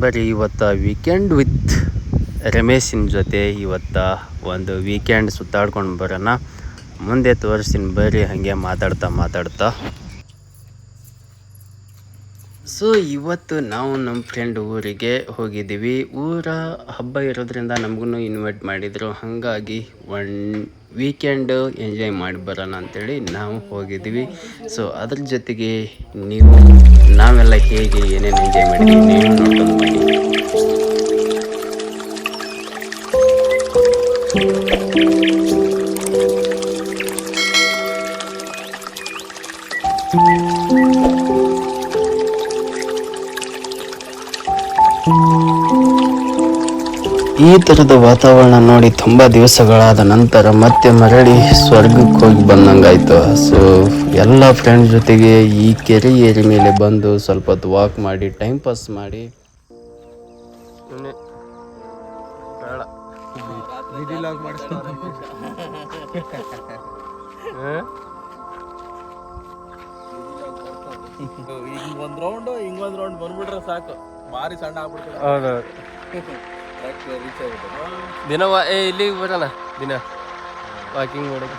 ಬರೀ ಇವತ್ತು weekend with ರಮೇಶಿನ ಜೊತೆ ಇವತ್ತು ಒಂದು ವೀಕೆಂಡ್ ಸುತ್ತಾಡ್ಕೊಂಡು ಬರೋಣ. ಮುಂದೆ ತೋರಿಸ್ತೀನಿ ಬರ್ರಿ ಹಾಗೆ ಮಾತಾಡ್ತಾ ಮಾತಾಡ್ತಾ. ಸೊ ಇವತ್ತು ನಾವು ನಮ್ಮ ಫ್ರೆಂಡ್ ಊರಿಗೆ ಹೋಗಿದ್ದೀವಿ. ಊರ ಹಬ್ಬ ಇರೋದ್ರಿಂದ ನಮಗೂ ಇನ್ವೈಟ್ ಮಾಡಿದರು. ಹಾಗಾಗಿ ಒನ್ ವೀಕೆಂಡ್ ಎಂಜಾಯ್ ಮಾಡಿ ಬರೋಣ ಅಂತೇಳಿ ನಾವು ಹೋಗಿದ್ವಿ. ಸೊ ಅದ್ರ ಜೊತೆಗೆ ನೀವು, ನಾವೆಲ್ಲ ಹೇಗೆ ಏನೇನು ಎಂಜಾಯ್ ಮಾಡಿ ಈ ಥರದ ವಾತಾವರಣ ನೋಡಿ ತುಂಬ ದಿವಸಗಳಾದ ನಂತರ ಮತ್ತೆ ಮರಳಿ ಸ್ವರ್ಗಕ್ಕೆ ಹೋಗಿ ಬಂದಂಗಾಯ್ತು. ಸೊ ಎಲ್ಲ ಫ್ರೆಂಡ್ಸ್ ಜೊತೆಗೆ ಈ ಕೆರೆ ಏರಿ ಮೇಲೆ ಬಂದು ಸ್ವಲ್ಪ ಹೊತ್ತು ವಾಕ್ ಮಾಡಿ ಟೈಮ್ ಪಾಸ್ ಮಾಡಿ. ಹಿಂಗ್ ಒಂದ್ ರೌಂಡ್ ಹಿಂಗ್ ಒಂದ್ ರೌಂಡ್ ಬಂದ್ಬಿಟ್ರೆ ಸಾಕು. ಬಾರಿ ಸಣ್ಣ ಆಗ್ಬಿಡ್ತದೆ. ಆಗ್ಬಿಟ್ಟು ದಿನ ವಾ ಏ ಇಲ್ಲಿಗೆ ಬರೋಣ ದಿನ. ವಾಕಿಂಗ್ ಮಾಡೋಕೆ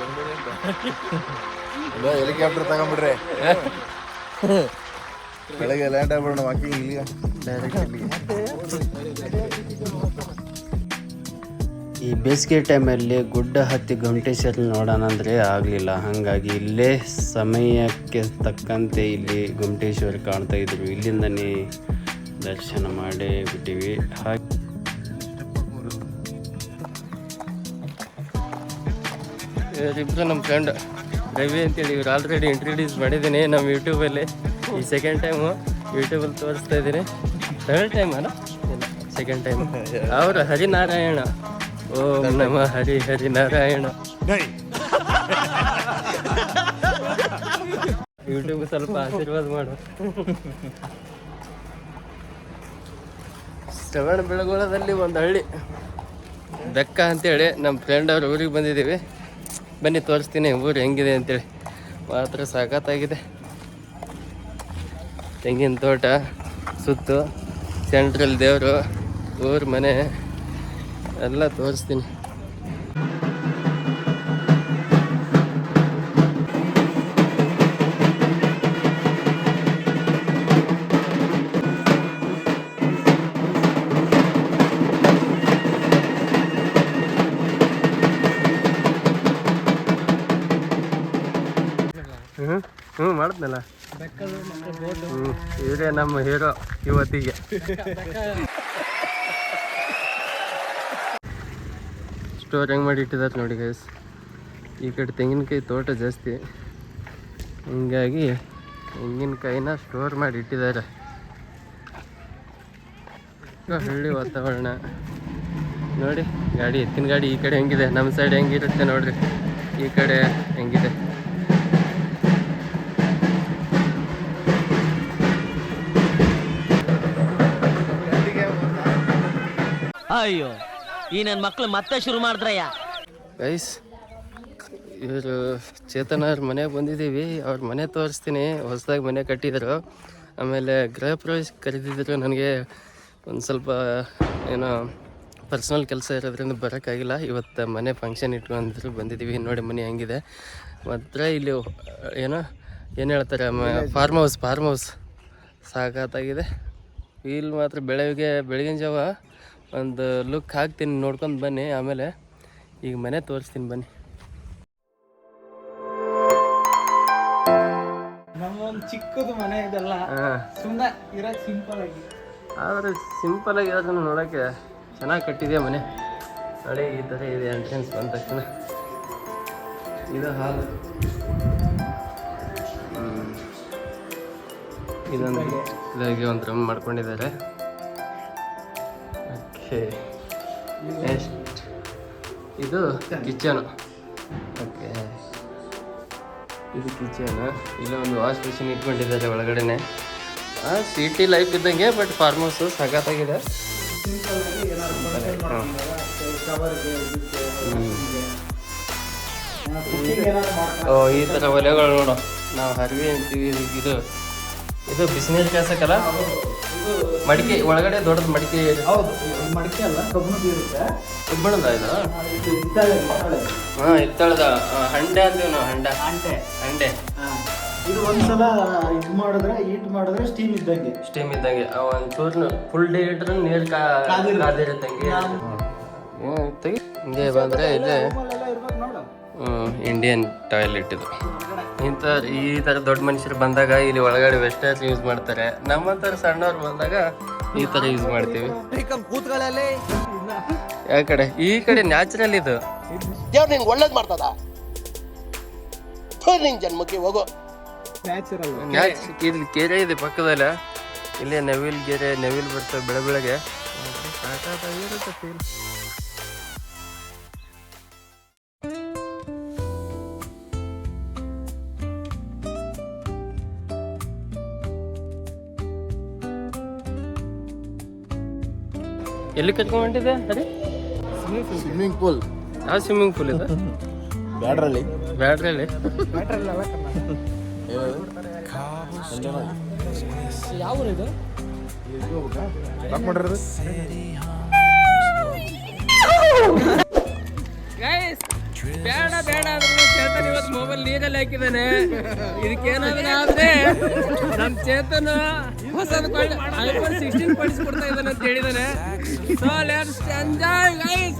ಹೆಲಿಕಾಪ್ಟರ್ ತಗೊಂಡ್ಬಿಡ್ರಿ. ಬೆಳಗ್ಗೆ ಲ್ಯಾಂಡ್ ಆಗ್ಬಿಡೋಣ ವಾಕಿಂಗ್ ಇಲ್ಲಿ ಈ ಬೇಸಿಗೆ ಟೈಮಲ್ಲಿ ಗುಡ್ಡ ಹತ್ತಿ ಗುಮ್ಟೇಶ್ವರ ನೋಡೋಣ ಅಂದರೆ ಆಗಲಿಲ್ಲ. ಹಾಗಾಗಿ ಇಲ್ಲೇ ಸಮಯಕ್ಕೆ ತಕ್ಕಂತೆ ಇಲ್ಲಿ ಗುಮಟೇಶ್ವರ ಕಾಣ್ತಾ ಇದ್ರು. ಇಲ್ಲಿಂದನೇ ದರ್ಶನ ಮಾಡಿ ಬಿಟ್ಟಿವಿ. ಹಾಗೆ ಇವರಿಬ್ಬರು ನಮ್ಮ ಫ್ರೆಂಡ್ ರವಿ ಅಂತೇಳಿ ಇವ್ರು ಆಲ್ರೆಡಿ ಇಂಟ್ರಡ್ಯೂಸ್ ಮಾಡಿದ್ದೀನಿ ನಮ್ಮ ಯೂಟ್ಯೂಬಲ್ಲಿ ಈ ಸೆಕೆಂಡ್ ಟೈಮು ಯೂಟ್ಯೂಬಲ್ಲಿ ತೋರಿಸ್ತಾ ಇದ್ದೀನಿ. ಥರ್ಡ್ ಟೈಮ್ ಅಲ್ಲ? ಸೆಕೆಂಡ್ ಟೈಮ್ ಅವರು ಹರಿನಾರಾಯಣ. ಓ ನಮ ಹರಿ ಹರಿ ನಾರಾಯಣ ಯೂಟ್ಯೂಬ್ ಸ್ವಲ್ಪ ಆಶೀರ್ವಾದ ಮಾಡು. ಶ್ರವಣ ಬೆಳಗೊಳದಲ್ಲಿ ಒಂದು ಹಳ್ಳಿ. ಬೆಕ್ಕ ಅಂತೇಳಿ ನಮ್ಮ ಫ್ರೆಂಡ್ ಅವ್ರ ಊರಿಗೆ ಬಂದಿದ್ದೀವಿ. ಬನ್ನಿ, ತೋರಿಸ್ತೀನಿ. ಊರು ಹೆಂಗಿದೆ ಅಂತೇಳಿ. ಮಾತ್ರ ಸಖತ್ತಾಗಿದೆ ತೆಂಗಿನ ತೋಟ, ಸುತ್ತು ಸೆಂಟ್ರಲ್ ದೇವರು, ಊರ ಮನೆ, ಎಲ್ಲ ತೋರಿಸ್ತೀನಿ. ಹ್ಞೂ, ಮಾಡಿದ್ನಲ್ಲ? ಹ್ಞೂ ಇವರೇ ನಮ್ಮ ಹೀರೋ ಇವತ್ತಿಗೆ ಸ್ಟೋರ್ ಹೆಂಗೆ ಮಾಡಿ ಇಟ್ಟಿದ್ದಾರೆ ನೋಡಿ ಗೈಸ್ ಈ ಕಡೆ ತೆಂಗಿನಕಾಯಿ ತೋಟ ಜಾಸ್ತಿ. ಹಿಂಗಾಗಿ ತೆಂಗಿನಕಾಯಿನ ಸ್ಟೋರ್ ಮಾಡಿ ಇಟ್ಟಿದ್ದಾರೆ ಹಳ್ಳಿ ವಾತಾವರಣ. ನೋಡಿ, ಗಾಡಿ, ಎತ್ತಿನ ಗಾಡಿ ಈ ಕಡೆ ಹೆಂಗಿದೆ? ನಮ್ಮ ಸೈಡ್ ಹೆಂಗಿರುತ್ತೆ ನೋಡ್ರಿ. ಈ ಕಡೆ ಹೆಂಗಿದೆ? ಅಯ್ಯೋ, ಈ ನನ್ನ ಮಕ್ಳು ಮತ್ತೆ ಶುರು ಮಾಡಿದ್ರಯ್ಯ. ಗೈಸ್, ಇವರು ಚೇತನ ಅವ್ರ ಮನೆಗೆ ಬಂದಿದ್ದೀವಿ. ಅವ್ರ ಮನೆ ತೋರಿಸ್ತೀನಿ. ಹೊಸದಾಗಿ ಮನೆ ಕಟ್ಟಿದ್ರು. ಆಮೇಲೆ ಗೃಹ ಪ್ರವೇಶ ಕರೆದಿದ್ರು ನನಗೆ. ಒಂದು ಸ್ವಲ್ಪ ಏನೋ ಪರ್ಸ್ನಲ್ ಕೆಲಸ ಇರೋದ್ರಿಂದ ಬರೋಕ್ಕಾಗಿಲ್ಲ. ಇವತ್ತು ಮನೆ ಫಂಕ್ಷನ್ ಇಟ್ಕೊಂಡಿದ್ರು ಬಂದಿದ್ದೀವಿ. ನೋಡಿ ಮನೆ ಹೆಂಗಿದೆ. ಮಾತ್ರ ಇಲ್ಲಿ ಏನೋ, ಏನು ಹೇಳ್ತಾರೆ? ಫಾರ್ಮ್ ಹೌಸ್ ಫಾರ್ಮ್ ಹೌಸ್ ಸಾಕಾತಾಗಿದೆ. ಇಲ್ಲಿ ಮಾತ್ರ ಬೆಳಗ್ಗೆ, ಬೆಳಗಿನ ಜಾವ ಒಂದು ಲುಕ್ ಹಾಕ್ತೀನಿ ನೋಡ್ಕೊಂಡು ಬನ್ನಿ ಆಮೇಲೆ ಈಗ ಮನೆ ತೋರಿಸ್ತೀನಿ ಬನ್ನಿ. ನಮ್ಮೊಂದು ಚಿಕ್ಕದು ಮನೆ ಇದೆಲ್ಲ ಸುಮ್ಮನೆ ಇರೋದು ಸಿಂಪಲ್ ಆಗಿ. ಆದರೆ ಸಿಂಪಲ್ ಆಗಿ ನೋಡೋಕ್ಕೆ ಚೆನ್ನಾಗಿ ಕಟ್ಟಿದೆ ಮನೆ? ಹಳೆ ಈ ಥರ ಇದೆ ಎಂಟ್ರೆನ್ಸ್ ಬಂದ ತಕ್ಷಣ. ಇದು ಹಾಲು. ಇದೊಂದು ಇದಾಗಿ ಒಂದು ರಮ್ ಮಾಡ್ಕೊಂಡಿದ್ದಾರೆ. ಓಕೆ. ನೆಕ್ಸ್ಟ್ ಇದು ಕಿಚನ್ ಓಕೆ ಇದು ಕಿಚನ್ ಇಲ್ಲ ಒಂದು ವಾಶ್ ಮಿಷಿನ್ ಇಟ್ಕೊಂಡಿದ್ದಾರೆ ಒಳಗಡೆನೆ. ಸಿಟಿ ಲೈಫ್ ಇದ್ದಂಗೆ ಬಟ್ ಫಾರ್ಮ್ ಹೌಸ್ ಸಖತ್ತಾಗಿದೆ ಓ ಈ ಥರ ಒಲೆಗಳು ನೋಡು. ನಾವು ಹರಿವೆ ಅಂತೀವಿ ಇದು ಇದು ಬಿಸಿನೀರು ಕಾಸಕ್ಕಲ್ಲ ಮಡಿಕೆ ಒಳಗಡೆ ದೊಡ್ಡದು ಮಡಿಕೆ ಹೌದು ಇದು ಮಡಿಕೆ ಅಲ್ಲ ಕಬ್ಬಣದ ಇರುತ್ತೆ ಕಬ್ಬಣದ ಇದು? ಆ, ಇದು ಇದ್ದಾವೆ ಇದ್ದಾವೆ. ಹಾ ಇತ್ತಳದ ಹಂಡೆ ಅಂತೀವಿ ನಾವು ಹಂಡೆ. ಅಂಟೆ ಹಂಡೆ. ಹಾ. ಇದು ಒಂದ್ಸಲ ಇದು ಮಾಡಿದ್ರೆ ಹೀಟ್ ಮಾಡಿದ್ರೆ ಸ್ಟೀಮ್ ಇದ್ದಂಗೆ. ಸ್ಟೀಮ್ ಇದ್ದಂಗೆ. ಅವ ಒಂಚೂರು ಫುಲ್ ಡೇ ಇಟ್ರೆ ನೀರು ಕಾದಿರುತ್ತೆ. ಕಾದಿರುತ್ತಂಗೆ. ಹಿಂಗೆ ಬಂದ್ರೆ ಇಲ್ಲೇ ಇರ್ಬೇಕು ನೋಡು. ಇಂಡಿಯನ್ ಟಾಯ್ಲೆಟ್ ಇದು. ಇಂಥ ಈ ಥರ ದೊಡ್ಡ ಮನುಷ್ಯರು ಬಂದಾಗ ಇಲ್ಲಿ ಒಳಗಡೆ ವೆಸ್ಟರ್ಸ್ ಯೂಸ್ ಮಾಡ್ತಾರೆ. ನಮ್ಮಂಥವ್ರು ಸಣ್ಣವ್ರು ಬಂದಾಗ ಈ ಥರ ಯೂಸ್ ಮಾಡ್ತೀವಿ. ಯಾವ ಕಡೆ ಈ ಕಡೆ ನ್ಯಾಚುರಲ್ ಇದು. ದೇವ್ರು ನಿನ್ಗೆ ಒಳ್ಳೇದು ಮಾಡ್ತದ? ನಿನ್ ಜನ್ಮಕ್ಕೆ ಹೋಗೋ. ಇಲ್ಲಿ ಕೆರೆ ಇದೆ ಪಕ್ಕದಲ್ಲ. ಇಲ್ಲೇ ನವಿಲ್ ಗೆರೆ ನವಿಲ್ ಬರ್ತವೆ ಬೆಳೆ ಬೆಳಗ್ಗೆ ಎಲ್ಲಿ ಕರ್ಕೊಂಡ್ ಹೊಂಟಿದೆ ಅರೆ ಸ್ವಿಮ್ಮಿಂಗ್ ಪೂಲ್ ಯಾವ ಸ್ವಿಮ್ಮಿಂಗ್ ಪೂಲ್ ಇದೆ? ಬ್ಯಾಡ್ರಲ್ಲಿ. ಬ್ಯಾಡ್ರಲ್ಲಿ? ಬೇಡ ಬೇಡ ಅಂದ್ರು ಚೇತನ್ ಇವತ್ತು ಮೊಬೈಲ್ ನೀರಲ್ಲಿ ಹಾಕಿದಾನೆ ಇದಕ್ಕೇನಾದ್ರೆ ಆದ್ರೆ ನಮ್ ಚೇತನ್ ಹೊಸದು ಐಫೋನ್ ಅಂತ ಹೇಳಿದಾನೆ. So let's enjoy guys